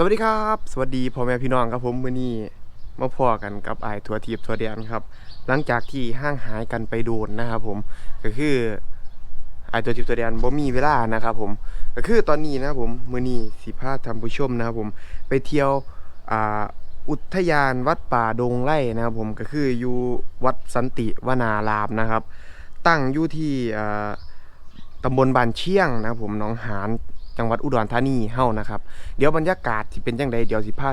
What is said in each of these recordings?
สวัสดีครับ สวัสดีพ่อแม่พี่น้องครับผมมื้อนี้มาพอกันกับไอ้ทัวทีบทัวเดียนครับ หลังจากที่ห่างหายกันไปโดนนะครับผมก็คือไอ้ทัวทีบทัวเดียนบ่มีเวลานะครับผมก็คือตอนนี้นะผมมื้อนี้สิพาท่านผู้ชมนะครับผมไปเที่ยวอ่าอุทยานวัดป่าดงไร่นะครับผมก็คืออยู่วัดสันติวนารามนะครับ ตั้งอยู่ที่อ่าตำบลบานเชียงนะครับผมหนองหาน จังหวัดอุดรธานีเฮานะครับเดี๋ยวบรรยากาศที่เป็นจังใดเดี๋ยวสิพา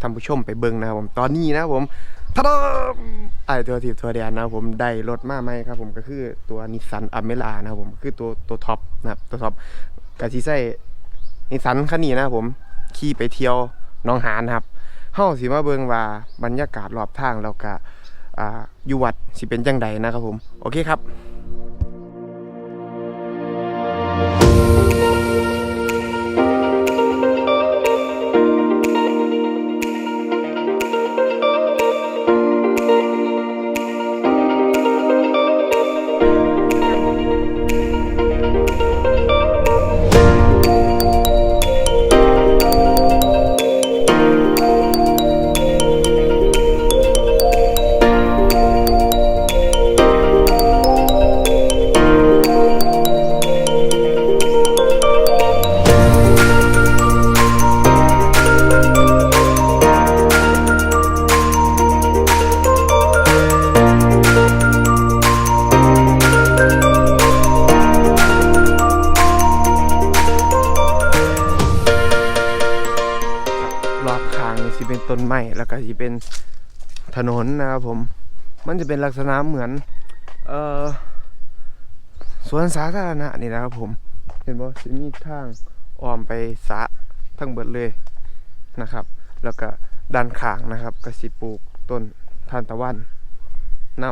ท่านผู้ชมไปเบิ่งนะครับผมตอนนี้นะผมทะดมไอตัวทีบตัวเดียนนะผมได้รถมาใหม่ครับผมก็คือตัวนิสสันอเมร่านะครับผมคือตัวตัวท็อปนะครับตัวท็อปกะสิใส่นิสสันคันนี้นะผมขี่ไปเที่ยวน้องหานครับเฮาสิมาเบิ่งว่าบรรยากาศรอบทางแล้วก็อ่าอยู่วัดสิเป็นจังใดนะครับผมโอเคครับ ไม้แล้วก็สิเป็นถนนนะครับผม มันจะเป็นลักษณะเหมือน เอ่อสวนสาธารณะนี่นะครับผม เห็นบ่สิมีทางอ้อมไปสะทั้งเบิดเลยนะครับ แล้วก็ด้านข้างนะครับก็สิปลูกต้นทานตะวันน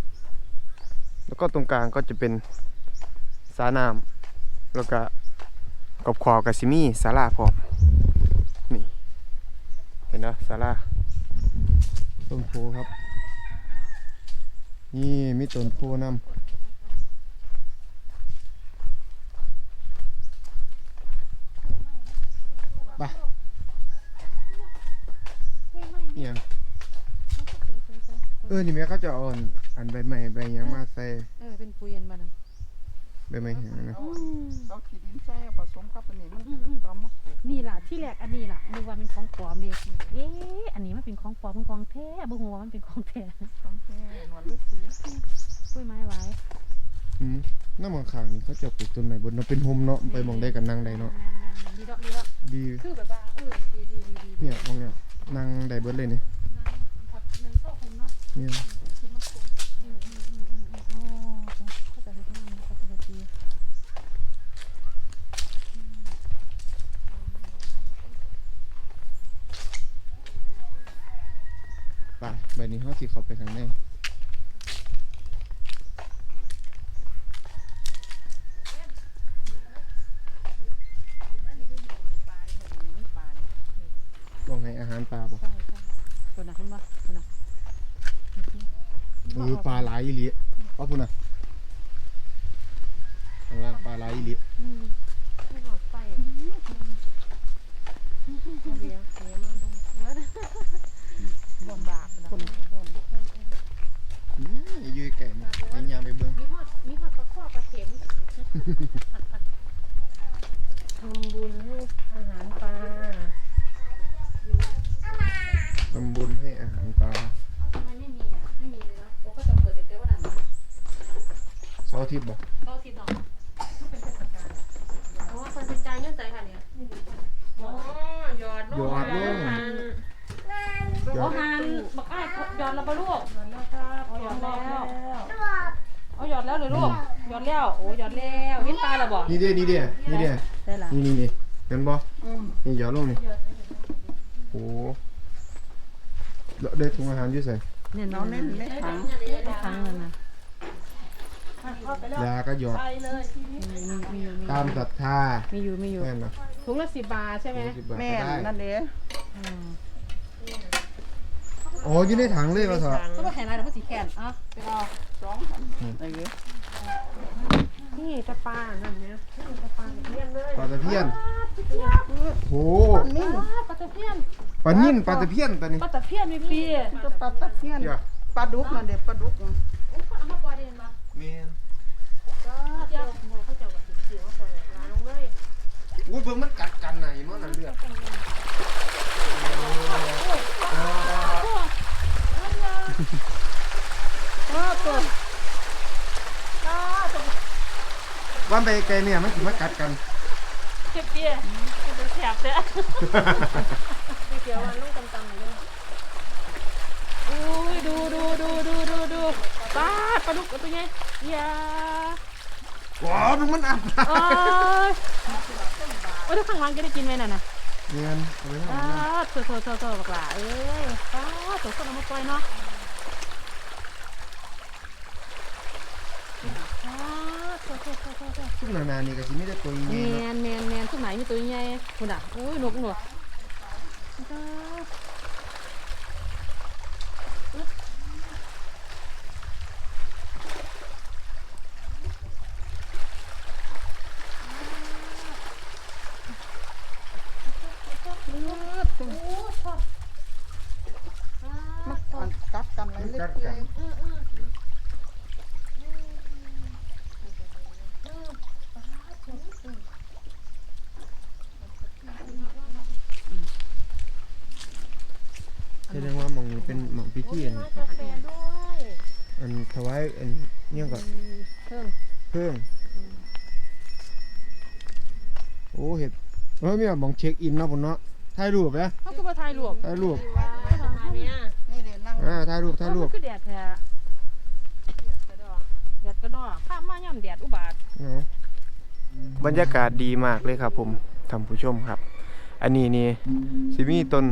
ำแล้วก็ตรงกลางก็จะเป็นสระน้ำแล้วก็กบขอกับสิมีศาลาพร้อม ห็นนะศาลาต้นโพครับ นี่มีต้นโพนำไปเนี่ยงเออนี่แม่เขาจะเอาอันอันใบไม้ใบยังมาใส่เออเป็นปุยอันบ้าน ไม้แห้งนะอืมเอาขี้ดินใส่ผสมกับอันนี้มันอืมอืมก็มาปลูกนี่ล่ะที่แรกอันนี้ล่ะนึกว่าเป็นของปลอมเลยเอ๊ะอันนี้มันเป็นของปลอมมันของแท้บ่ฮู้ว่ามันเป็นของแท้ของแท้หนวดฤาษีปุ้วยไม้ไว้อืมน้ำมันขางนี่เขาจะปลูกต้นไม้บนเนาะเป็นโฮมเนาะไปมองได้กันนั่งได้เนาะดีดอกดีดอกดีคือแบบว่าเออดีดีดีดีเนี่ยมองเนี่ยนั่งได้เบิดเลยเนี่พักหนึ่งโต๊ะผมเนาะเนี่ย คิดมาปลูกอืมอืมอืมอืมอืมโอ้เขาจะเฮ็ดงานเขาจะเฮ็ดดี ไปใบนี้เขาสิบเขาไปข้างในมองให้อาหารปลาบ่ใช่ใช่ตัวนะเห็นบ่ตัวนะเออปลาหลายอีหลีเอาพุ่นน่ะข้างล่างปลาหลายอีหลี อืมไม่หอดไฟอะเดี๋ยวเดี๋ยวมาดู บ่มบาปนะบ่มนี่อยืยไก่มันยังยางไปเบิ่งมีฮอดมีฮอดปลาข้อปลาเข็มทำบุญให้อาหารปลาทำบุญให้อาหารปลาทำไมไม่มีอะไม่มีเลยเนาะโอ้ก็จะเปิดแต่เจ้าวันนั้นเสาร์อาทิตย์บ่เข้าทิศเนาะเป็นเทศกาลเพราะว่าคนเป็นใจายเงื่อนใจค่ะเนี่ยอ๋อหยอดหยอดลง โอ้หันบักอ้ายหยอดแล้วปะลูกหยอดแล้วครับเอาหยอดแล้วแล้วเอาหยอดแล้วเลยลูกหยอดแล้วโอ้หยอดแล้วเห็นปลาแล้วบ่นี่เด้นี่เด้นี่เด้ได้ละนี่นี่นี่เห็นบ่อืมนี่หยอดลงนี่โอ้แล้วได้ถุงอาหารอยู่ใส่เนี่ยเราน้องเน้เน้นนในถังครั้งนั้นนะยาก็หยอดไปเลยทีนี้มีมีมีตามศรัทธามีอยู่มีอยู่แม่นนะถุงละสิบบาทใช่ไหมสิบบาทแม่ก็ได้นั่นเด้ อ๋ออยู่ในถังเลยว่าซะก็มาแข่งอะไรเดี๋ยวมันสีแขนอะไปเอาสองพันเอ้ยนี่ตะปานั่นเนี่ยนี่ตะปาเรียนเลยปลาตะเพียนโอ้นิ่งปลาตะเพียนปลานิ่นปลาตะเพียนตัวนี้ปลาตะเพียนมีปีตะปาตะเพียนปลาดุกนั่นเด็ปลาดุกโอ้คนเอามาปล่อยได้เห็นปะแม่นเจ้าเขาเจ้าแบบเสียวปล่อยลาลงเลยอุ้ยเบิ่งมันกัดกันไหนมันน่ะเลือด อ้าวตัว ว่าไปไกลเนี่ยมันสิมากัดกันเจ็บเปี้ยจะแสบเด้อไม่เกี่ยววันลูกตำๆเลยอุ้ยดูดูดูดูดูดูปลาปลาดุกตัวใหญ่ยาว้าวมันอับโอ้ยโอ้ยถ้าข้างหล่างจะได้กินไหมน่ะนะเนียนเอาไปทำอ้าอะไรวโถโถโถโถบักหลาเอ้ยป้าตัวคนเอามาปล่อยเนาะ อ้าวโถโถโถโถโถซุปนานานี่ก็สิไม่ได้ตัวใหญ่แมเนาะนแมนแมนทุกไหนมีตัวใหญ่คุณอะอุ้ยนกหนวดจ้าเลือดตัวมันกัดกันเลยมันเล็กักดเกัน ย แสดงว่าหมองนี้เป็นหมองพิธีอันกาแฟด้วยอันถวายอันเนี่ยก็เพิ่งเพิ่มโอ้เห็ดเออมีแบบมองเช็คอินเนาะพุ่นเนาะถ่ายรูปนะเขาคือมาถ่ายรูปถ่ายรูปนี่เดี๋ยวนั่งอ่าถ่ายรูปถ่ายรูปมันคือแดดแท้กระดอกแดดกระดอกข้ามมาย่ำแดดอุบาทเนาะบรรยากาศดีมากเลยครับผมท่านผู้ชมครับ อันนี้นี่สิมีต้น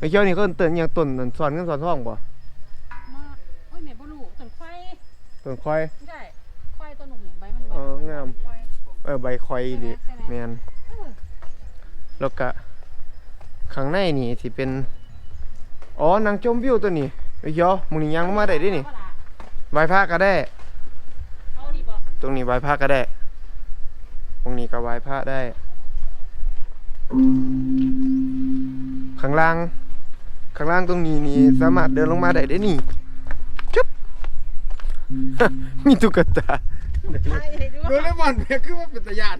ไอ้เจ้านี่ก็ต้นหยังต้นนั่นสอนเงินสอนทองบ่มาโอ้ยแม่บ่รู้ต้นควายต้นควายใช่ควายตัวหนุ่มเนี่ยใบมันใบอ๋องาม ควายเออใบควายดิแม่นเออแล้วก็ข้างในนี่สิเป็น อ๋อนางชมวิวตัวนี้ไอ้เจ้ามึงนี่ยังลงมาได้เดินี่เอาล่ะไหว้พระก็ได้ เอาดีบ่ตรงนี้ไหว้พระก็ได้ ตรงนี้ก็ไหว้พระได้ ข้างล่าง ข้างล่างตรงนี้นี่สามารถเดินลงมาได้ได้นี่จุ๊บมีตุ๊กตาไทยให้ด้วยโดเรมอนเนี่ยคือว่าเป็นตะยาน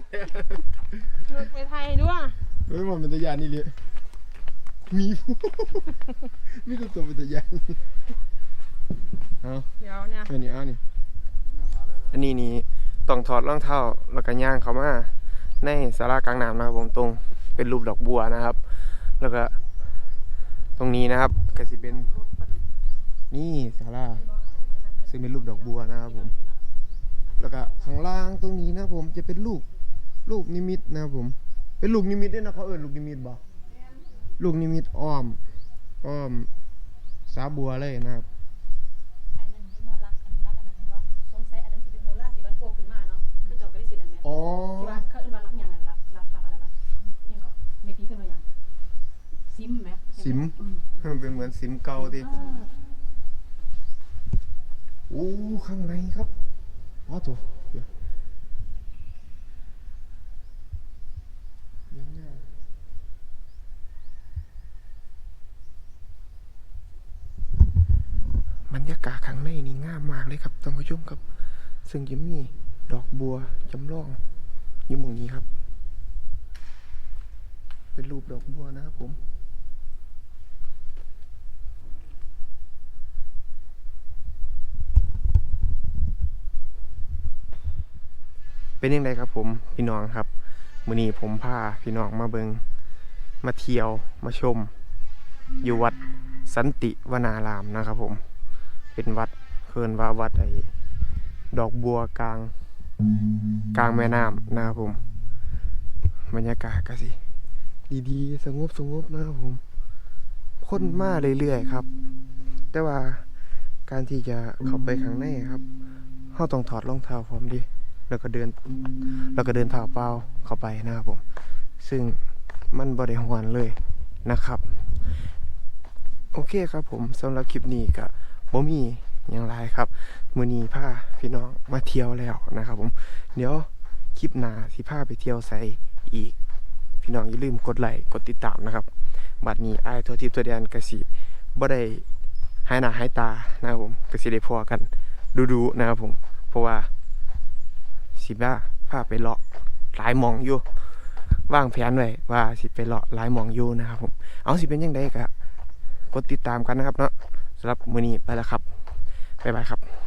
นึกไปไทยด้วยโดเรมอนเป็นตะยานนี่เลยมีมีตัวตัวเป็นตะยานเอาเดี๋ยวเนี่ยอันนี้เอานี่อันนี้นี่ต้องถอดรองเท้าแล้วก็ย่างเขามาในศาลากลางน้ำนะครับผมตรงเป็นรูปดอกบัวนะครับ แล้วก็ ตรงนี้นะครับก็สิเป็นนี่ศาลาซึ่งเป็นรูปดอกบัวนะครับผม แล้วก็ข้างล่างตรงนี้นะครับผมจะเป็นลูกลูกนิมิตนะครับผม เป็นลูกนิมิตด้วยนะเขาเอิ้นลูกนิมิตบ่ลูกนิมิตอ้อมอ้อมสาบัวเลยนะครับอันนั้นที่บ่รักอันรักอันนั้นบ่สงสัยอันนั้นสิเป็นโบราณที่บ้านโกขึ้นมาเนาะเขาเจ้าก็ได้สินั่นแหละอ๋อที่ว่าเขาเอิ้นว่ารักหยังนั่นรักรักรักอะไรวะยังก็เมพีขึ้นมาหยังซิมไหมสิมอืม เป็นเหมือนสิมเก่าดิอ่าโอ้ข้างในครับว้าวตัวเดี๋ยวยังไงบรรยากาศข้างในนี่งามมากเลยครับท่านผู้ชมครับ ซึ่งจะมีดอกบัวจำลองอยู่หมองนี้ครับ เป็นรูปดอกบัวนะครับผม เป็นยังไงครับผมพี่น้องครับมื้อนี้ผมพาพี่น้องมาเบิงมาเที่ยวมาชม อยู่วัดสันติวนารามนะครับผม เป็นวัดเคินว่าวัดไอ้ดอกบัวกลาง กลางแม่น้ำนะครับผม บรรยากาศก็สิ ดีๆ สงบสงบนะครับผมคนมาเรื่อยๆครับ แต่ว่าการที่จะเข้าไปข้างในครับเราต้องถอดรองเท้าพร้อมดี แล้วก็เดิน แล้วก็เดินเท้าเปล่าเข้าไปนะครับผม ซึ่งมันบริหวนเลยนะครับ โอเคครับผมสำหรับคลิปนี้ก็บ่มียังหลายครับ มือนีผ้าพี่น้องมาเที่ยวแล้วนะครับผม เดี๋ยวคลิปหน้าสิพาไปเที่ยวไสอีก พี่น้องอย่าลืมกดไลค์กดติดตามนะครับ บัดนี้อ้ายทัวทิพย์ตัวแดนกสิบ่ได้หายหน้าหายตานะครับผมกสิได้พอกันดูๆนะครับผม เพราะว่า สิบ้าพาไปเลาะหลายหมองอยู่วางแผนไว้ว่าสิไปเลาะหลายหมองอยู่นะครับผมเอาสิเป็นยังไงกะกดติดตามกันนะครับเนาะสำหรับมือนี้ไปแล้วครับบ๊ายบายครับ